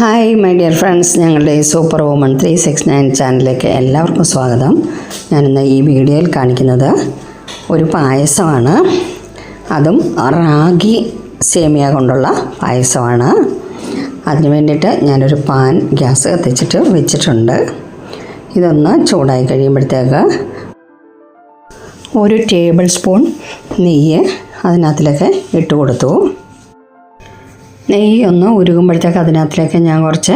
Hi my dear friends ഞങ്ങളുടെ super woman three six nine ചാനലിലേക്ക് എല്ലാവർക്കും സ്വാഗതം. ഞാനിന്ന് ഈ വീഡിയോയിൽ കാണിക്കുന്നത് ഒരു പായസമാണ്. അതും റാഗി സേമിയ കൊണ്ടുള്ള പായസമാണ്. അതിന് വേണ്ടിയിട്ട് ഞാനൊരു പാൻ ഗ്യാസ് കത്തിച്ചിട്ട് വെച്ചിട്ടുണ്ട്. ഇതൊന്ന് ചൂടായി കഴിയുമ്പോഴത്തേക്ക് ഒരു ടേബിൾ സ്പൂൺ നെയ്യ് അതിനകത്തിലൊക്കെ ഇട്ട് കൊടുത്തു. നെയ്യ് ഒന്ന് ഉരുകുമ്പോഴത്തേക്ക് അതിനകത്തിലേക്ക് ഞാൻ കുറച്ച്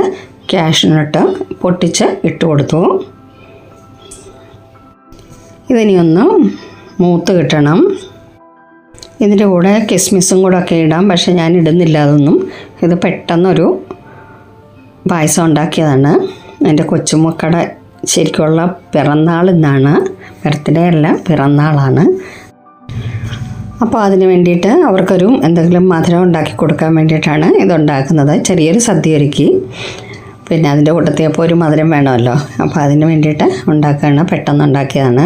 ക്യാഷിനിട്ട് പൊട്ടിച്ച് ഇട്ട് കൊടുത്തു. ഇതിനൊന്ന് മൂത്ത് കിട്ടണം. ഇതിന്റെ കൂടെ കിസ്മിസും കൂടെ ഒക്കെ ഇടാം പക്ഷെ ഞാൻ ഇടുന്നില്ല അതൊന്നും. ഇത് പെട്ടെന്നൊരു പായസം ഉണ്ടാക്കിയതാണ്. എന്റെ കൊച്ചുമക്കളുടെ ശരിക്കുള്ള പിറന്നാൾ ഇന്നാണ്. ബർത്ത്ഡേ അല്ല പിറന്നാളാണ്. അപ്പോൾ അതിന് വേണ്ടിയിട്ട് അവർക്കൊരു എന്തെങ്കിലും മധുരം ഉണ്ടാക്കി കൊടുക്കാൻ വേണ്ടിയിട്ടാണ് ഇതുണ്ടാക്കുന്നത്. ചെറിയൊരു സദ്യ ഒരുക്കി. പിന്നെ അതിന്റെ കൂട്ടത്തിൽ അപ്പോൾ ഒരു മധുരം വേണമല്ലോ. അപ്പോൾ അതിന് വേണ്ടിയിട്ട് ഉണ്ടാക്കുകയാണ്. പെട്ടെന്ന് ഉണ്ടാക്കിയതാണ്.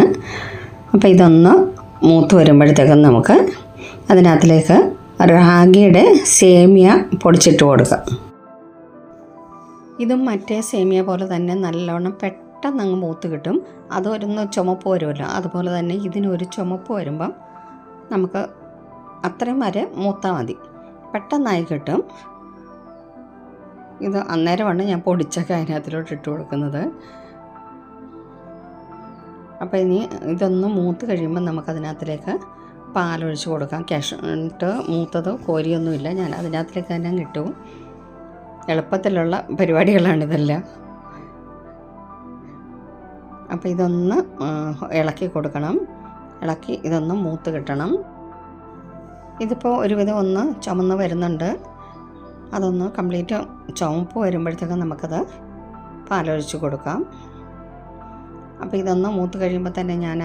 അപ്പോൾ ഇതൊന്ന് മൂത്ത് വരുമ്പോഴത്തേക്കും നമുക്ക് അതിനകത്തിലേക്ക് റാഗിയുടെ സേമിയ പൊടിച്ചിട്ട് കൊടുക്കാം. ഇതും മറ്റേ സേമിയ പോലെ തന്നെ നല്ലോണം പെട്ടെന്ന് അങ്ങ് മൂത്ത് കിട്ടും. അതൊരുന്ന് ചുമപ്പ് വരുമല്ലോ. അതുപോലെ തന്നെ ഇതിനൊരു ചുമപ്പ് വരുമ്പം നമുക്ക് അത്രയും വരെ മൂത്താൽ മതി. പെട്ടെന്നായി കിട്ടും. ഇത് അന്നേരമാണ് ഞാൻ പൊടിച്ചൊക്കെ അതിനകത്തിലോട്ട് ഇട്ട് കൊടുക്കുന്നത്. അപ്പോൾ ഇനി ഇതൊന്ന് മൂത്ത് കഴിയുമ്പോൾ നമുക്കതിനകത്തിലേക്ക് പാലൊഴിച്ച് കൊടുക്കാം. ക്യാഷ് ഇട്ട് മൂത്തതോ കോരിയൊന്നുമില്ല ഞാൻ അതിനകത്തിലേക്ക് തന്നെ കിട്ടും എളുപ്പത്തിലുള്ള പരിപാടികളാണിതെല്ലാം അപ്പോൾ ഇതൊന്ന് ഇളക്കി കൊടുക്കണം. ഇളക്കി ഇതൊന്ന് മൂത്ത് കിട്ടണം. ഇതിപ്പോൾ ഒരുവിധം ഒന്ന് ചുമന്ന് വരുന്നുണ്ട്. അതൊന്ന് കംപ്ലീറ്റ് ചുമപ്പ് വരുമ്പോഴത്തേക്കും നമുക്കത് പാലൊഴിച്ച് കൊടുക്കാം. അപ്പോൾ ഇതൊന്ന് മൂത്ത് കഴിയുമ്പോൾ തന്നെ ഞാൻ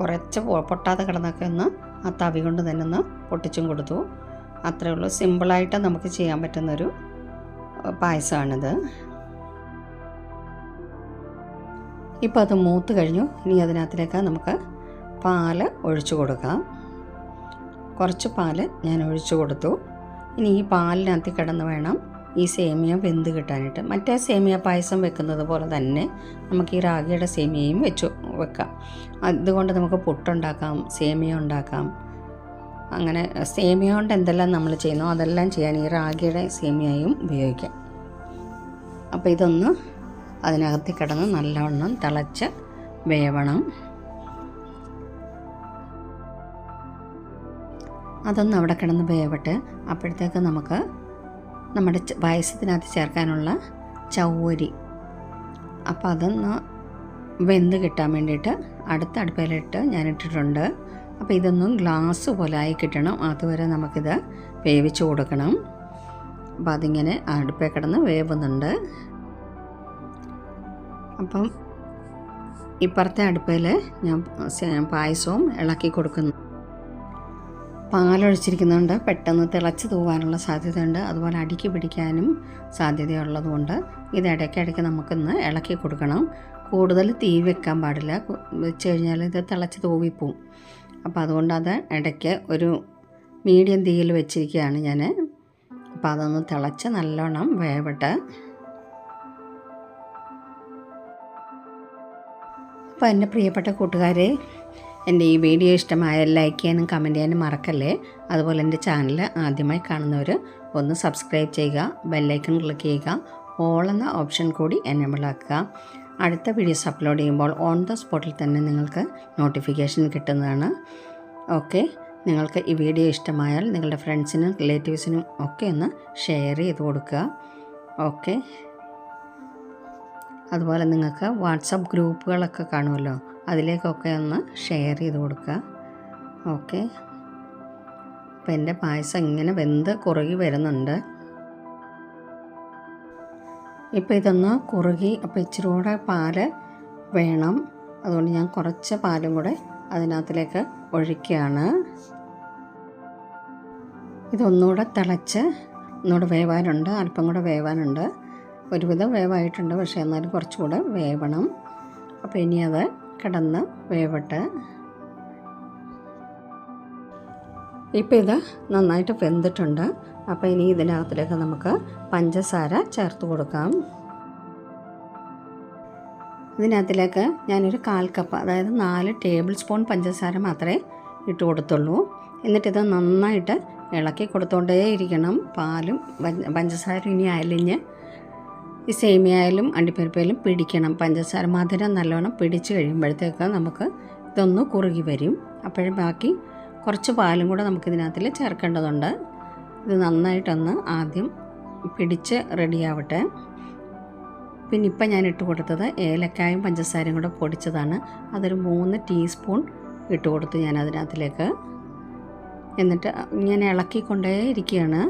കുറച്ച് പൊട്ടാതെ കിടന്നൊക്കെ ഒന്ന് ആ തവി കൊണ്ട് തന്നെ ഒന്ന് പൊട്ടിച്ചും കൊടുത്തു. അത്രയേ ഉള്ളൂ. സിമ്പിളായിട്ട് നമുക്ക് ചെയ്യാൻ പറ്റുന്നൊരു പായസമാണിത്. ഇപ്പോൾ അത് മൂത്ത് കഴിഞ്ഞു. ഇനി അതിനകത്തിലേക്ക് നമുക്ക് പാൽ ഒഴിച്ചു കൊടുക്കാം. കുറച്ച് പാൽ ഞാൻ ഒഴിച്ചു കൊടുത്തു. ഇനി ഈ പാലിനകത്ത് കിടന്ന് വേണം ഈ സേമിയ വെന്ത് കിട്ടാനായിട്ട്. മറ്റേ സേമിയ പായസം വെക്കുന്നത് പോലെ തന്നെ നമുക്ക് ഈ റാഗിയുടെ സേമിയയും വെച്ചു വെക്കാം. അതുകൊണ്ട് നമുക്ക് പുട്ടുണ്ടാക്കാം സേമിയ ഉണ്ടാക്കാം. അങ്ങനെ സേമിയ കൊണ്ട് എന്തെല്ലാം നമ്മൾ ചെയ്യുന്നു അതെല്ലാം ചെയ്യാൻ ഈ റാഗിയുടെ സേമിയയും ഉപയോഗിക്കാം. അപ്പോൾ ഇതൊന്ന് അതിനകത്ത് കിടന്ന് നല്ലവണ്ണം തിളച്ച് വേവണം. അതൊന്ന് അവിടെ കിടന്ന് വേവട്ടെ അപ്പോഴത്തേക്ക് നമുക്ക് നമ്മുടെ പായസത്തിനകത്ത് ചേർക്കാനുള്ള ചവ്വരി. അപ്പോൾ അതൊന്ന് വെന്ത് കിട്ടാൻ വേണ്ടിയിട്ട് അടുത്ത അടുപ്പിലിട്ട് ഞാൻ ഇട്ടിട്ടുണ്ട് അപ്പോൾ ഇതൊന്നും ഗ്ലാസ് പോലെ ആയി കിട്ടണം. അതുവരെ നമുക്കിത് വേവിച്ച് കൊടുക്കണം. അപ്പോൾ അതിങ്ങനെ അടുപ്പേ കിടന്ന് വേവുന്നുണ്ട്. അപ്പം ഇപ്പുറത്തെ അടുപ്പിൽ ഞാൻ പായസവും ഇളക്കി കൊടുക്കുന്നു. പാലൊഴിച്ചിരിക്കുന്നുണ്ട്. പെട്ടെന്ന് തിളച്ച് തൂവാനുള്ള സാധ്യതയുണ്ട്. അതുപോലെ അടുക്കി പിടിക്കാനും സാധ്യതയുള്ളതുകൊണ്ട് ഇത് ഇടയ്ക്കിടയ്ക്ക് നമുക്കൊന്ന് ഇളക്കി കൊടുക്കണം. കൂടുതൽ തീ വെക്കാൻ പാടില്ല. വെച്ച് കഴിഞ്ഞാൽ ഇത് തിളച്ച് തൂവിപ്പോവും. അപ്പോൾ അതുകൊണ്ട് അത് ഇടയ്ക്ക് ഒരു മീഡിയം തീയിൽ വെച്ചിരിക്കുകയാണ് ഞാൻ അപ്പോൾ അതൊന്ന് തിളച്ച് നല്ലോണം വേവിട്ട്. അപ്പോൾ എന്റെ പ്രിയപ്പെട്ട കൂട്ടുകാരെ എന്റെ ഈ വീഡിയോ ഇഷ്ടമായാൽ ലൈക്ക് ചെയ്യാനും കമന്റ് ചെയ്യാനും മറക്കല്ലേ? അതുപോലെ എന്റെ ചാനൽ ആദ്യമായി കാണുന്നവർ ഒന്ന് സബ്സ്ക്രൈബ് ചെയ്യുക ബെല്ലൈക്കൺ ക്ലിക്ക് ചെയ്യുക ഓൾ എന്ന ഓപ്ഷൻ കൂടി എനേബിൾ ആക്കുക. അടുത്ത വീഡിയോസ് അപ്ലോഡ് ചെയ്യുമ്പോൾ ഓൺ ദ സ്പോട്ടിൽ തന്നെ നിങ്ങൾക്ക് നോട്ടിഫിക്കേഷൻ കിട്ടുന്നതാണ്. ഓക്കെ നിങ്ങൾക്ക് ഈ വീഡിയോ ഇഷ്ടമായാൽ നിങ്ങളുടെ ഫ്രണ്ട്സിനും റിലേറ്റീവ്സിനും ഒക്കെ ഒന്ന് ഷെയർ ചെയ്ത് കൊടുക്കുക. ഓക്കെ അതുപോലെ നിങ്ങൾക്ക് വാട്സപ്പ് ഗ്രൂപ്പുകളൊക്കെ കാണുമല്ലോ? അതിലേക്കൊക്കെ ഒന്ന് ഷെയർ ചെയ്ത് കൊടുക്കുക. ഓക്കെ അപ്പം എന്റെ പായസം ഇങ്ങനെ വെന്ത് കുറുകി വരുന്നുണ്ട്. ഇപ്പോൾ ഇതൊന്ന് കുറുകി അപ്പോൾ ഇച്ചിരി കൂടെ പാൽ വേണം. അതുകൊണ്ട് ഞാൻ കുറച്ച് പാലും കൂടെ അതിനകത്തിലേക്ക് ഒഴിക്കുകയാണ്. ഇതൊന്നുകൂടെ തിളച്ച് ഒന്നുകൂടെ വേവാനുണ്ട് അല്പം കൂടെ വേവാനുണ്ട്. ഒരുവിധം വേവായിട്ടുണ്ട് പക്ഷേ എന്നാലും കുറച്ചുകൂടെ വേവണം. അപ്പോൾ ഇനി അത് കിടന്ന് വേവട്ടെ. ഇപ്പോൾ ഇത് നന്നായിട്ട് വെന്തിട്ടുണ്ട്. അപ്പോൾ ഇനി ഇതിനകത്തിലേക്ക് നമുക്ക് പഞ്ചസാര ചേർത്ത് കൊടുക്കാം. ഇതിനകത്തിലേക്ക് ഞാനൊരു കാൽ കപ്പ് അതായത് നാല് ടേബിൾ സ്പൂൺ പഞ്ചസാര മാത്രമേ ഇട്ട് കൊടുത്തുള്ളൂ. എന്നിട്ടിത് നന്നായിട്ട് ഇളക്കി കൊടുത്തോണ്ടേ ഇരിക്കണം പാലും പഞ്ചസാരയും പഞ്ചസാര ഇനി അലിഞ്ഞ് ഈ സേമിയായാലും അണ്ടിപ്പരിപ്പായാലും പിടിക്കണം. പഞ്ചസാര മധുരം നല്ലോണം പിടിച്ച് കഴിയുമ്പോഴത്തേക്ക് നമുക്ക് ഇതൊന്ന് കുറുകി വരും. അപ്പോഴും ബാക്കി കുറച്ച് പാലും കൂടെ നമുക്കിതിനകത്തിൽ ചേർക്കേണ്ടതുണ്ട്. ഇത് നന്നായിട്ടൊന്ന് ആദ്യം പിടിച്ച് റെഡിയാവട്ടെ പിന്നെ ഇപ്പം ഞാൻ ഇട്ട് കൊടുത്തത് ഏലക്കായും പഞ്ചസാരയും കൂടെ പൊടിച്ചതാണ്. അതൊരു മൂന്ന് ടീസ്പൂൺ ഇട്ട് കൊടുത്തു ഞാൻ അതിനകത്തിലേക്ക്. എന്നിട്ട് ഇങ്ങനെ ഇളക്കിക്കൊണ്ടേ ഇരിക്കുകയാണ്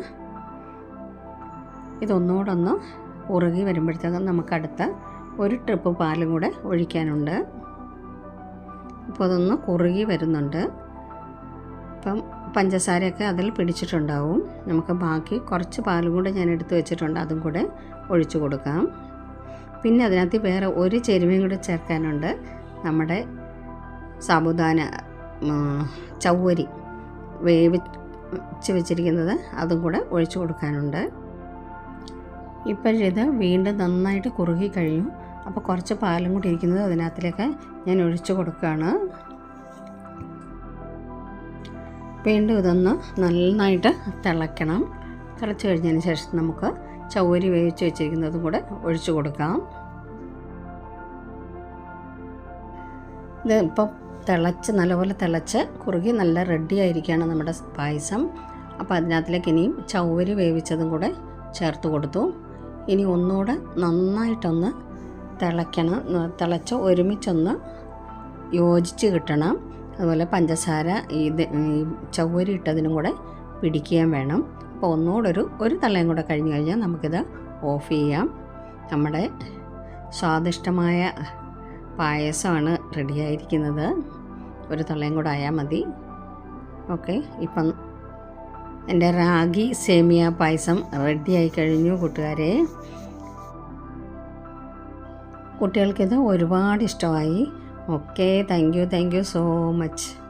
ഇതൊന്നുകൂടെ ഒന്ന് ഉറുകി വരുമ്പോഴത്തേക്കും നമുക്ക് അടുത്ത ഒരു ട്രിപ്പ് പാലും കൂടെ ഒഴിക്കാനുണ്ട്. അപ്പോൾ അതൊന്ന് കുറുകി വരുന്നുണ്ട്. അപ്പം പഞ്ചസാരയൊക്കെ അതിൽ പിടിച്ചിട്ടുണ്ടാവും. നമുക്ക് ബാക്കി കുറച്ച് പാലും കൂടെ ഞാൻ എടുത്തു വെച്ചിട്ടുണ്ട്. അതും കൂടെ ഒഴിച്ചു കൊടുക്കാം. പിന്നെ അതിനകത്ത് വേറെ ഒരു ചെരുവയും കൂടെ ചേർക്കാനുണ്ട്. നമ്മുടെ സാബുദാന ചവ്വരി വേവിച്ച് വെച്ചിരിക്കുന്നത് അതും കൂടെ ഒഴിച്ചു കൊടുക്കാനുണ്ട്. ഇപ്പോഴിത് വീണ്ടും നന്നായിട്ട് കുറുകി കഴിയും അപ്പോൾ കുറച്ച് പാലും കൂടി ഇരിക്കുന്നത് അതിനകത്തിലേക്ക് ഞാൻ ഒഴിച്ചു കൊടുക്കുകയാണ്. വീണ്ടും ഇതൊന്ന് നന്നായിട്ട് തിളയ്ക്കണം. തിളച്ച് കഴിഞ്ഞതിന് ശേഷം നമുക്ക് ചൗരി വേവിച്ച് വെച്ചിരിക്കുന്നതും കൂടെ ഒഴിച്ചു കൊടുക്കാം. ഇത് ഇപ്പം തിളച്ച് നല്ലപോലെ തിളച്ച് കുറുകി നല്ല റെഡി ആയിരിക്കുകയാണ് നമ്മുടെ പായസം. അപ്പോൾ അതിനകത്തിലേക്ക് ഇനിയും ചൗവരി വേവിച്ചതും കൂടെ ചേർത്ത് കൊടുത്തു. ഇനി ഒന്നുകൂടെ നന്നായിട്ടൊന്ന് തിളയ്ക്കണം. തിളച്ച് ഒരുമിച്ചൊന്ന് യോജിച്ച് കിട്ടണം. അതുപോലെ പഞ്ചസാര ഇത് ചവ്വരി ഇട്ടതിനും കൂടെ പിടിക്കുകയും വേണം. അപ്പോൾ ഒന്നുകൂടെ ഒരു തളയും കൂടെ കഴിഞ്ഞ് കഴിഞ്ഞാൽ നമുക്കിത് ഓഫ് ചെയ്യാം. നമ്മുടെ സ്വാദിഷ്ടമായ പായസമാണ് റെഡിയായിരിക്കുന്നത്. ഒരു തളയും കൂടെ ആയാൽ മതി. ഓക്കെ ഇപ്പം എന്റെ റാഗി സേമിയ പായസം റെഡിയായി കഴിഞ്ഞു കൂട്ടുകാരെ. കുട്ടികൾക്കിത് ഒരുപാട് ഇഷ്ടമായി. Okay thank you thank you so much